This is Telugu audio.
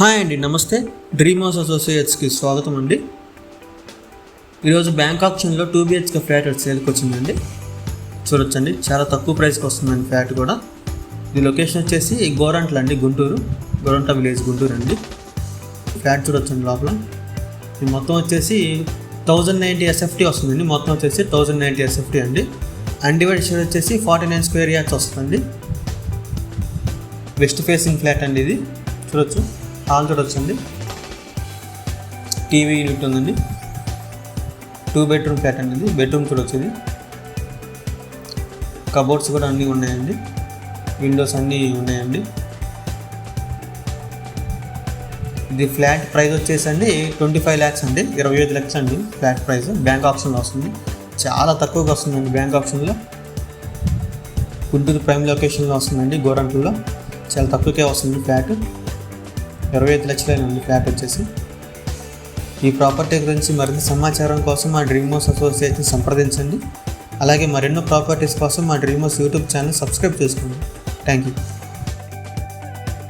హాయ్ అండి నమస్తే. డ్రీమ్ హౌస్ అసోసియేట్స్కి స్వాగతం అండి. ఈరోజు బ్యాంక్ ఆప్షన్లో టూ బిహెచ్కే ఫ్లాట్ సేల్కి వచ్చిందండి. చూడొచ్చండి చాలా తక్కువ ప్రైస్కి వస్తుందండి ఫ్లాట్ కూడా. ఇది లొకేషన్ వచ్చేసి గోరంట్ల అండి గుంటూరు. గోరంట్ల విలేజ్ గుంటూరు అండి. ఫ్లాట్ చూడొచ్చండి లోపల. ఇది మొత్తం వచ్చేసి థౌజండ్ నైంటీ ఎస్ఎఫ్టీ వస్తుందండి. మొత్తం వచ్చేసి థౌజండ్ నైంటీ ఎస్ఎఫ్టీ అండి. అన్డివైడ్ షేర్ వచ్చేసి ఫార్టీ నైన్ స్క్వేర్ యార్డ్స్ వస్తుందండి. వెస్ట్ ఫేసింగ్ ఫ్లాట్ అండి ఇది. చూడొచ్చు. హాల్ చూడొచ్చండి టీవీ యూనిట్ ఉందండి. టూ బెడ్రూమ్ ఫ్లాట్ అండి ఇది. బెడ్రూమ్ చూడొచ్చు ఇది కబోర్డ్స్ కూడా అన్నీ ఉన్నాయండి. విండోస్ అన్నీ ఉన్నాయండి. ఇది ఫ్లాట్ ప్రైస్ వచ్చేసండి ట్వంటీ ఫైవ్ ల్యాక్స్ అండి. ఇరవై ఐదు లక్షలు అండి ఫ్లాట్ ప్రైస్ బ్యాంక్ ఆప్షన్లో వస్తుంది. చాలా తక్కువగా వస్తుందండి బ్యాంక్ ఆప్షన్లో గుంటూరు ప్రైమ్ లొకేషన్లో వస్తుందండి. గోరంట్లలో చాలా తక్కువకే వస్తుంది ఫ్లాట్ ఇరవై ఐదు లక్షలేనండి ఫ్లాట్ వచ్చేసి. ఈ ప్రాపర్టీ గురించి మరింత సమాచారం కోసం మా డ్రీమ్ హౌస్ అసోసియేషన్ సంప్రదించండి. అలాగే మరెన్నో ప్రాపర్టీస్ కోసం మా dream house YouTube channel subscribe చేసుకోండి. Thank you